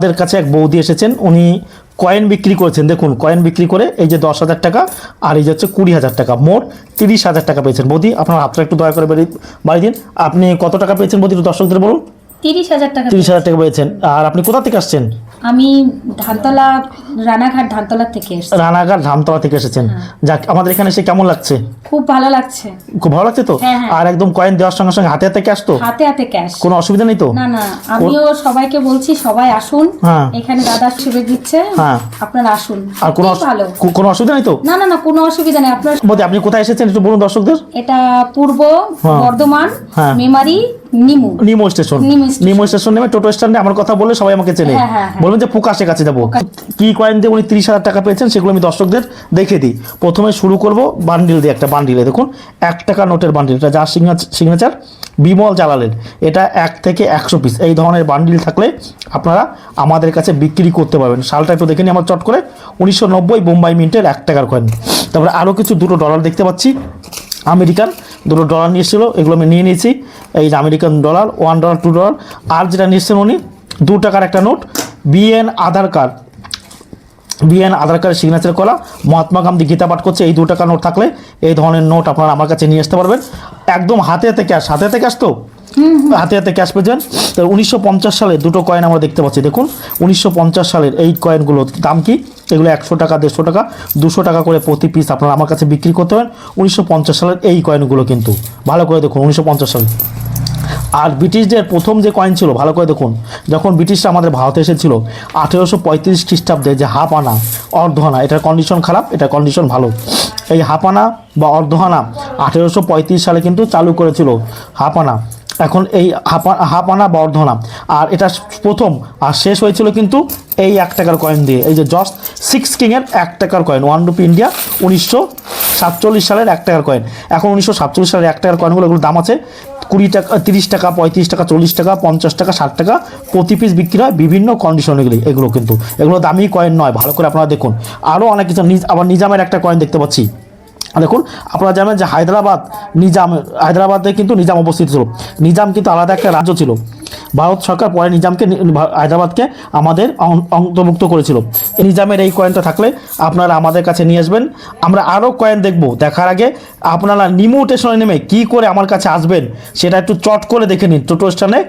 আমাদের কাছে এক বৌদি এসেছেন উনি কয়েন বিক্রি করেছেন। দেখুন কয়েন বিক্রি করে এই যে দশ হাজার টাকা আর এই যে হচ্ছে কুড়ি হাজার টাকা মোট তিরিশ হাজার টাকা পেয়েছেন। বৌদি আপনার হাতটা একটু দয়া করে বাড়ি দিন। আপনি কত টাকা পেয়েছেন বৌদি দর্শকদের বলুন। তিরিশ হাজার টাকা তিরিশ হাজার টাকা পেয়েছেন। আর আপনি কোথা থেকে আসছেন? আমি ধানতলা রানাঘাট ধানতলা থেকে এসেছি। রানাঘাট ধামতলা থেকে এসেছেন। যাক আমাদের এখানে এসে কেমন লাগছে? খুব ভালো লাগছে। খুব ভালো লাগছে তো? হ্যাঁ, হ্যাঁ। আর একদম কয়েন দেওয়ার সঙ্গে সঙ্গে হাতে হাতে ক্যাশ তো? হাতে হাতে ক্যাশ। কোনো অসুবিধা নেই তো? না না আমিও সবাইকে বলছি সবাই আসুন। হ্যাঁ। এখানে দাদা শিবে দিচ্ছে হ্যাঁ। আপনারা আসুন। আর কোনো সত্যিই ভালো। কো- কোনো অসুবিধা নেই তো? না না না কোনো অসুবিধা নেই। আপনার বৌদি আপনি কোথায় এসেছেন একটু বলুন দর্শকদের? এটা পূর্ব হ্যাঁ। বর্ধমান হ্যাঁ। Memari Nimu. Nimo station. Nimo station. Nimo station নেমে টোটো স্ট্যান্ডে আমার কথা বলে সবাই আমাকে চেনে। হ্যাঁ, হ্যাঁ, হ্যাঁ। বলবেন যে প্রকাশের কাছে যাব। কি কয়েন দিয়ে উনি তিরিশ হাজার টাকা পেয়েছেন সেগুলো আমি দর্শকদের দেখে দিই। প্রথমে শুরু করব বান্ডিল দিয়ে একটা বান্ডিলে দেখুন এক টাকা নোটের বান্ডিল এটা যার সিগনেচার বিমল জালালের। এটা এক থেকে একশো পিস এই ধরনের বান্ডিল থাকলে আপনারা আমাদের কাছে বিক্রি করতে পারবেন। সালটা একটু দেখে নিই আমার চট করে। উনিশশো নব্বই বোম্বাই মিন্টের এক টাকার কয়েন তারপরে আরও কিছু দুটো ডলার দেখতে পাচ্ছি। আমেরিকান দুটো ডলার নিয়ে এসেছিল এগুলো আমি নিয়ে নিয়েছি। এই যে American dollar one dollar two dollar আর যেটা নিয়ে এসেছেন উনি দু টাকার একটা note B N Adarkar. B N আধার কার্ডের সিগনেচার করা। মহাত্মা গান্ধী গীতা পাঠ করছে এই দু টাকা নোট থাকলে এই ধরনের নোট আপনারা আমার কাছে নিয়ে আসতে পারবেন। একদম হাতে হাতে ক্যাশ হাতে হাতে ক্যাশ তো? হাতে হাতে ক্যাশ পেয়ে যান। তো উনিশশো পঞ্চাশ সালে দুটো কয়েন আমরা দেখতে পাচ্ছি দেখুন। উনিশশো পঞ্চাশ সালের এই কয়েনগুলো দাম কি? এগুলো একশো টাকা দেড়শো টাকা দুশো টাকা করে প্রতি পিস আপনারা আমার কাছে বিক্রি করতে পারেন। উনিশশো পঞ্চাশ সালের এই কয়েনগুলো কিন্তু। ভালো করে দেখুন উনিশশো পঞ্চাশ সালে। আর ব্রিটিশদের প্রথম যে কয়েন ছিল, ভালো করে দেখুন, যখন ব্রিটিশরা আমাদের ভারতে এসেছিল, আঠেরোশো পঁয়ত্রিশ খ্রিস্টাব্দে যে হাফ আনা অর্ধ আনা এটার কন্ডিশন খারাপ, এটার কন্ডিশন ভালো। এই হাফ আনা বা অর্ধ আনা আঠেরোশো পঁয়ত্রিশ সালে কিন্তু চালু করেছিল হাফ আনা এখন এই হাফ আনা বা অর্ধ আনা আর এটা প্রথম, আর শেষ হয়েছিল কিন্তু এই এক টাকার কয়েন দিয়ে, এই যে জস্ট সিক্স কিংয়ের এক টাকার কয়েন ওয়ান রুপি ইন্ডিয়া উনিশশো সাতচল্লিশ সালের এক টাকার কয়েন এখন উনিশশো সাতচল্লিশ সালের এক টাকার কয়েনগুলো এগুলোর দাম আছে কুড়ি টাকা তিরিশ টাকা, পঁয়ত্রিশ টাকা, চল্লিশ টাকা, পঞ্চাশ টাকা, ষাট টাকা, প্রতি পিস বিক্রি হয় বিভিন্ন কন্ডিশন এগুলি, এগুলো কিন্তু। এগুলো দামি কয়েন নয়, ভালো করে আপনারা দেখুন। আরও অনেক কিছু আবার নিজামের একটা কয়েন দেখতে পাচ্ছি। দেখুন, আপনারা জানেন যে হায়দ্রাবাদ, নিজাম, হায়দ্রাবাদে কিন্তু নিজাম অবস্থিত ছিল। নিজাম কিন্তু আলাদা একটা রাজ্য ছিল। ভারত সরকার পরে নিজামকে হায়দ্রাবাদকে আমাদের অন্তর্ভুক্ত করেছিল। এই নিজামের এই কয়েনটা থাকলে আপনারা আমাদের কাছে নিয়ে আসবেন। আমরা আরও কয়েন দেখব। দেখার আগে আপনারা নিমু স্টেশনে নেমে কী করে আমার কাছে আসবেন সেটা একটু চট করে দেখে নিন টোটো স্ট্যান্ডে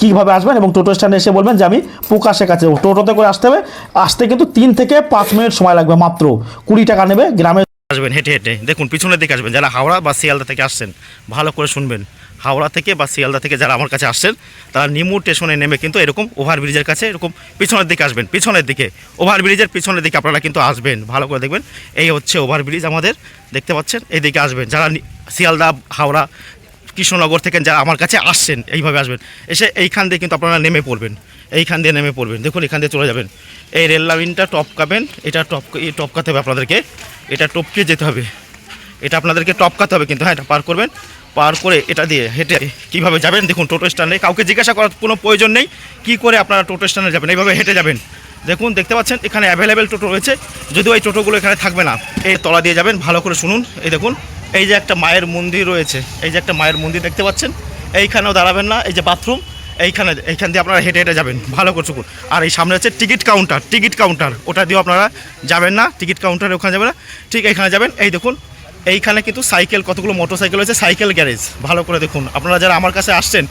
কীভাবে আসবেন এবং টোটো স্ট্যান্ডে এসে বলবেন যে আমি প্রকাশের কাছে। টোটোতে করে আসতে হবে। আসতে কিন্তু তিন থেকে পাঁচ মিনিট সময় লাগবে মাত্র। কুড়ি টাকা নেবে, গ্রামে আসবেন, হেঁটে হেঁটে। দেখুন, পিছনের দিকে আসবেন। যারা হাওড়া বা শিয়ালদা থেকে আসছেন, ভালো করে শুনবেন। হাওড়া থেকে বা শিয়ালদা থেকে যারা আমার কাছে আসছেন, তারা নিমু স্টেশনে নেমে কিন্তু এরকম ওভারব্রিজের কাছে এরকম পিছনের দিকে আসবেন, পিছনের দিকে। ওভারব্রিজের পিছনের দিকে আপনারা কিন্তু আসবেন, ভালো করে দেখবেন। এই হচ্ছে ওভারব্রিজ আমাদের, দেখতে পাচ্ছেন? এইদিকে আসবেন, যারা শিয়ালদা, হাওড়া, কৃষ্ণনগর থেকে যারা আমার কাছে আসছেন, এইভাবে আসবেন। এসে এইখান দিয়ে কিন্তু আপনারা নেমে পড়বেন, এইখান দিয়ে নেমে পড়বেন। দেখুন, এখান দিয়ে চলে যাবেন। এই রেল লাইনটা টপকাবেন এটা টপ টপকাতে হবে আপনাদেরকে, এটা টপকে যেতে হবে। এটা আপনাদেরকে টপকাতে হবে কিন্তু হ্যাঁ এটা পার করবেন। পার করে এটা দিয়ে হেঁটে কীভাবে যাবেন? দেখুন, টোটো স্ট্যান্ডে কাউকে জিজ্ঞাসা করার কোনো প্রয়োজন নেই। কী করে আপনারা টোটো স্ট্যান্ডে যাবেন? এইভাবে হেঁটে যাবেন। দেখুন, দেখতে পাচ্ছেন, এখানে অ্যাভেলেবেল টোটো রয়েছে। যদিও এই টোটোগুলো এখানে থাকবে না। এই তলা দিয়ে যাবেন, ভালো করে শুনুন। এই দেখুন, এই যে একটা মায়ের মন্দির রয়েছে। এই যে একটা মায়ের মন্দির দেখতে পাচ্ছেন। এইখানেও দাঁড়াবেন না, এই যে বাথরুম। এইখানে, এইখান দিয়ে আপনারা হেঁটে হেঁটে যাবেন। ভালো করে শুকুন আর এই সামনে হচ্ছে টিকিট কাউন্টার। টিকিট কাউন্টার, ওটা দিয়েও আপনারা যাবেন না। টিকিট কাউন্টারে ওখানে যাবেন না। ঠিক এইখানে যাবেন। এই দেখুন এইখানে কিন্তু সাইকেল, কতগুলো মোটর সাইকেল রয়েছে, সাইকেল গ্যারেজ। ভালো করে দেখুন। আপনারা যারা আমার কাছে আসছেন,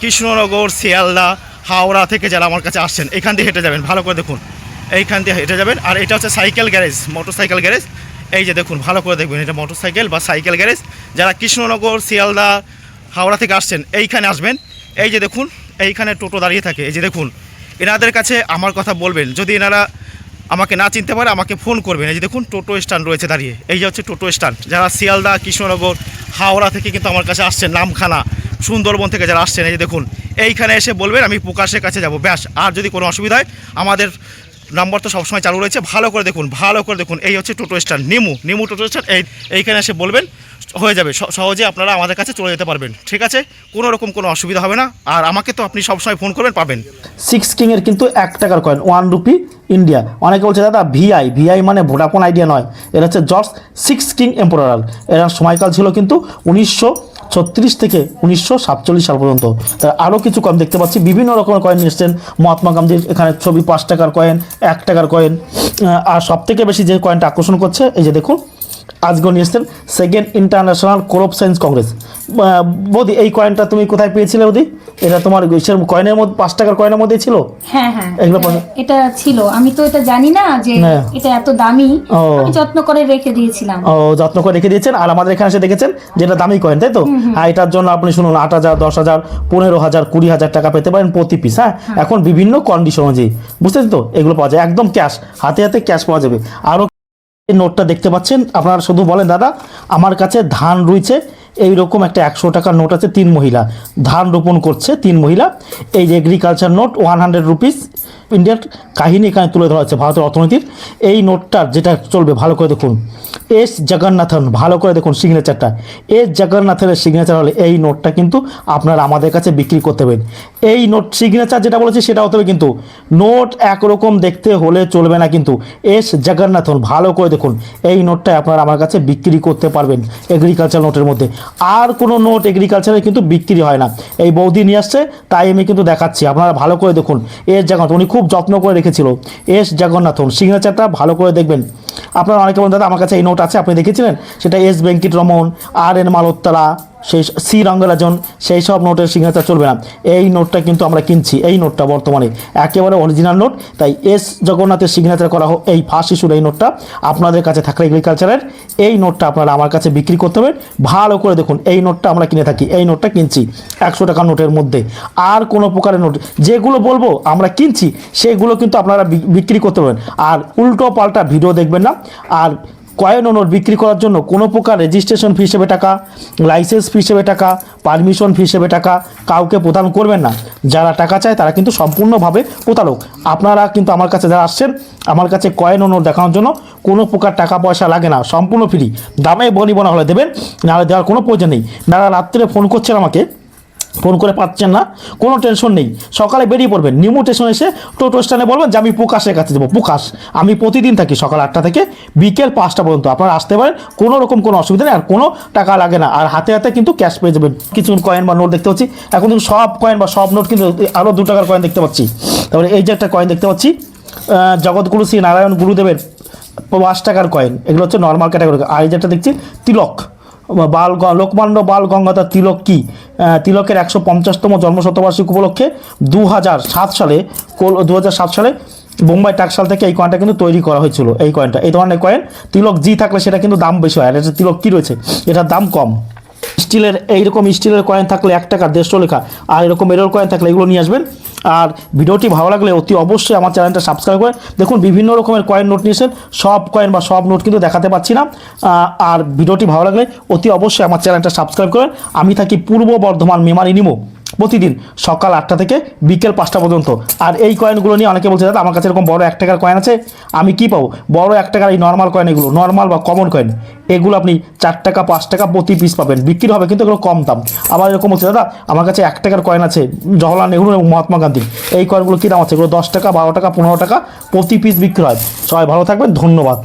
কৃষ্ণনগর, শিয়ালদা, হাওড়া থেকে যারা আমার কাছে আসছেন, এখান দিয়ে হেঁটে যাবেন। ভালো করে দেখুন। এইখান দিয়ে হেঁটে যাবেন। আর এটা হচ্ছে cycle garage motor cycle garage. এই যে দেখুন, ভালো করে দেখবেন, এটা মোটর সাইকেল বা সাইকেল গ্যারেজ। যারা কৃষ্ণনগর, শিয়ালদা, হাওড়া থেকে আসছেন, এইখানে আসবেন। এই যে দেখুন, এইখানে টোটো দাঁড়িয়ে থাকে। এই যে দেখুন, এনাদের কাছে আমার কথা বলবেন। যদি এনারা আমাকে না চিনতে পারে, আমাকে ফোন করবেন এই যে দেখুন, টোটো স্ট্যান্ড রয়েছে দাঁড়িয়ে। এই যে হচ্ছে টোটো স্ট্যান্ড। যারা শিয়ালদা, কৃষ্ণনগর, হাওড়া থেকে কিন্তু আমার কাছে আসছেন নামখানা, সুন্দরবন থেকে যারা আসছেন, এই যে দেখুন, এইখানে এসে বলবেন, আমি প্রকাশের কাছে যাব। ব্যাস, আর যদি কোনো অসুবিধা হয়, আমাদের নাম্বার তো সবসময় চালু রয়েছে। ভালো করে দেখুন, ভালো করে দেখুন। এই হচ্ছে টোটো স্ট্যান্ড, নিমু নিমু টোটো স্ট্যান্ড। এই, এইখানে এসে বলবেন, হয়ে যাবে। সহজে আপনারা আমাদের কাছে চলে যেতে পারবেন। ঠিক আছে? কোনো রকম কোনো অসুবিধা হবে না। আর আমাকে তো আপনি সবসময় ফোন করবেন, পাবেন। সিক্স কিংয়ের কিন্তু এক টাকার কয়েন ওয়ান রুপি ইন্ডিয়া অনেকে বলছে, দাদা ভিআই ভিআই মানে ভোডাফোন আইডিয়া নয়। এটা হচ্ছে জর্জ সিক্স কিং এম্পোরাল এর সময়কাল ছিল কিন্তু উনিশশো ছত্রিশ থেকে উনিশশো সাতচল্লিশ সাল পর্যন্ত। তার আরও কিছু কয়েন দেখতে পাচ্ছি। বিভিন্ন রকমের কয়েন এসছেন। মহাত্মা গান্ধীর এখানে ছবি, পাঁচ টাকার কয়েন, এক টাকার কয়েন। আর সব থেকে বেশি যে কয়েনটা আকর্ষণ করছে, এই যে দেখুন এসছেন সেকেন্ড ইন্টারন্যাশনাল কোরপ সায়েন্স কংগ্রেস বৌদি এই কয়েনটা তুমি কোথায় পেয়েছিলে বৌদি? এটা তোমার ইসের কয়েনের মধ্যে পাঁচ টাকার কয়েনের মধ্যে ছিল? হ্যাঁ হ্যাঁ। এটা- ছিল। আমি তো এটা জানি না যে হ্যাঁ। এটা এত দামি। আমি যত্ন করে রেখে দিয়েছিলাম। ও যত্ন করে রেখে দিয়েছেন। আর আমাদের এখানে এসে দেখেছেন যেটা দামি কয়েন তাই তো? আর এটার জন্য আপনি শুনুন আট হাজার দশ হাজার পনেরো হাজার কুড়ি হাজার টাকা পেতে পারেন প্রতি পিস হ্যাঁ? এখন বিভিন্ন কন্ডিশন অনুযায়ী বুঝতেছেন তো? এগুলো পাওয়া যায়। একদম ক্যাশ হাতে হাতে ক্যাশ পাওয়া যাবে। আরও এই নোটটা দেখতে পাচ্ছেন। আপনারা শুধু বলেন, দাদা, আমার কাছে ধান রুইছে এই রকম একটা একশো টাকার নোট আছে, তিন মহিলা। ধান রোপণ করছে তিন মহিলা। এই যে agriculture note one hundred rupees ইন্ডিয়ার কাহিনী এখানে তুলে ধরা হচ্ছে ভারতের অর্থনীতির। এই নোটটার যেটা চলবে, ভালো করে দেখুন। এস জগন্নাথন, ভালো করে দেখুন সিগনেচারটা এস জগন্নাথনের সিগনেচার হলে এই নোটটা কিন্তু আপনারা আমাদের কাছে বিক্রি করতে পারেন এই নোট সিগনেচার যেটা বলেছি সেটা হতে হবে কিন্তু নোট একরকম দেখতে হলে চলবে না কিন্তু এস জগন্নাথন, ভালো করে দেখুন। এই নোটটা আপনারা আমার কাছে বিক্রি করতে পারবেন এগ্রিকালচার নোটের মধ্যে। আর কোনো নোট এগ্রিকালচারে কিন্তু বিক্রি হয় না। এই বৌদি নিয়ে আসছে, তাই আমি কিন্তু দেখাচ্ছি। আপনারা ভালো করে দেখুন। এস জগন্নাথ, উনি খুব যত্ন করে রেখেছিল। এস. জগন্নাথন সিগনেচারটা ভালো করে দেখবেন। আপনারা অনেকে বলেন, দাদা, আমার কাছে এই নোট আছে, আপনি দেখেছিলেন? সেটা এস ভেঙ্কিট রমন আর এন মালোত্তলা সেই সি রঙ্গরাজন সেই সব নোটের সিগনেচার চলবে না। এই নোটটা কিন্তু আমরা কিনছি, এই নোটটা বর্তমানে। একেবারে অরিজিনাল নোট তাই এস জগন্নাথের সিগনেচার করা হোক, এই ফার্স্ট ইস্যুর এই নোটটা আপনাদের কাছে থাকলে এগ্রিকালচারের এই নোটটা আপনারা আমার কাছে বিক্রি করতে হবে। ভালো করে দেখুন, এই নোটটা আমরা কিনে থাকি, এই নোটটা কিনছি একশো টাকা নোটের মধ্যে। আর কোনো প্রকারের নোট যেগুলো বলব আমরা কিনছি, সেগুলো কিন্তু আপনারা বিক্রি করতে পারবেন। আর উল্টো পাল্টা ভিডিও দেখবেন না আর কয়েন ও বিক্রি করার জন্য কোনো প্রকার রেজিস্ট্রেশন ফি হিসেবে টাকা লাইসেন্স ফি হিসেবে টাকা পারমিশন ফি হিসেবে টাকা কাউকে প্রদান করবেন না। যারা টাকা চায় তারা কিন্তু সম্পূর্ণভাবে প্রতারক। আপনারা কিন্তু আমার কাছে যারা আসছেন, আমার কাছে কয়েন ও নোট দেখানোর জন্য কোনো প্রকার টাকা পয়সা লাগে না, সম্পূর্ণ ফ্রি দামে বলি বনা হলে দেবেন, নাহলে দেওয়ার কোনো প্রয়োজন নেই। যারা রাত্রে ফোন করছেন আমাকে ফোন করে পাচ্ছেন না, কোনো টেনশন নেই। সকালে বেরিয়ে পড়বেন, নিমু স্টেশন এসে টোটো স্ট্যান্ডে বলবেন যে, আমি প্রকাশের কাছে দেবো। প্রকাশ, আমি প্রতিদিন থাকি সকাল আটটা থেকে বিকেল পাঁচটা পর্যন্ত। আপনারা আসতে পারেন, কোনো রকম কোনো অসুবিধা নেই, আর কোনো টাকা লাগে না। আর হাতে হাতে কিন্তু ক্যাশ পেয়ে যাবেন। কিছু কয়েন বা নোট দেখতে পাচ্ছি। এখন কিন্তু সব কয়েন বা সব নোট কিন্তু আরও দু টাকার কয়েন দেখতে পাচ্ছি। তারপরে এই যে একটা কয়েন দেখতে পাচ্ছি জগৎগুরু শ্রী নারায়ণ গুরুদেবের পাঁচ টাকার কয়েন এগুলো হচ্ছে নর্মাল ক্যাটাগরি আর এই যেটা দেখছি, তিলক। বাল লোকমান্য বাল গঙ্গাধর তিলক কি? তিলকের একশো পঞ্চাশতম জন্মশতবার্ষিকী উপলক্ষে দু হাজার সাত সালে দু হাজার সাত সালে বোম্বাই টাকশাল থেকে এই কয়েনটা কিন্তু তৈরি করা হয়েছিল, এই কয়েনটা এই ধরনের কয়েন তিলক জি থাকলে সেটা কিন্তু দাম বেশি হয়। আর এটা তিলক কি রয়েছে, এটার দাম কম। স্টিলের, এইরকম স্টিলের কয়েন থাকলে এক টাকা, দেড়শো লেখা। আর এরকম এরোর কয়েন থাকলে এগুলো নিয়ে আসবেন। আর ভিডিওটি ভালো লাগলে অতি অবশ্যই আমার চ্যানেলটা সাবস্ক্রাইব করে দেখুন, বিভিন্ন রকমের কয়েন নোট নিয়েছেন। সব কয়েন বা সব নোট কিন্তু দেখাতে পাচ্ছি না। আর ভিডিওটি ভালো লাগলে অতি অবশ্যই আমার চ্যানেলটা সাবস্ক্রাইব করে। আমি থাকি পূর্ব বর্ধমান মেমারি নিমো। প্রতিদিন সকাল আটটা থেকে বিকেল পাঁচটা পর্যন্ত। আর এই কয়েনগুলো নিয়ে অনেকে বলছে, দাদা, আমার কাছে এরকম বড় এক টাকার কয়েন আছে, আমি কি পাবো? বড় এক টাকার এই নর্মাল কয়েন এগুলো নর্মাল বা কমন কয়েন এগুলো আপনি চার টাকা, পাঁচ টাকা প্রতি পিস পাবেন। বিক্রি হবে, কিন্তু এগুলো কম দাম। আবার এরকম হচ্ছে দাদা, আমার কাছে এক টাকার কয়েন আছে জওয়াহরলাল নেহরু এবং মহাত্মা গান্ধী। এই কয়েনগুলো কী দাম আছে? এগুলো দশ টাকা, বারো টাকা, পনেরো টাকা প্রতি পিস বিক্রি হয়। সবাই ভালো থাকবেন, ধন্যবাদ।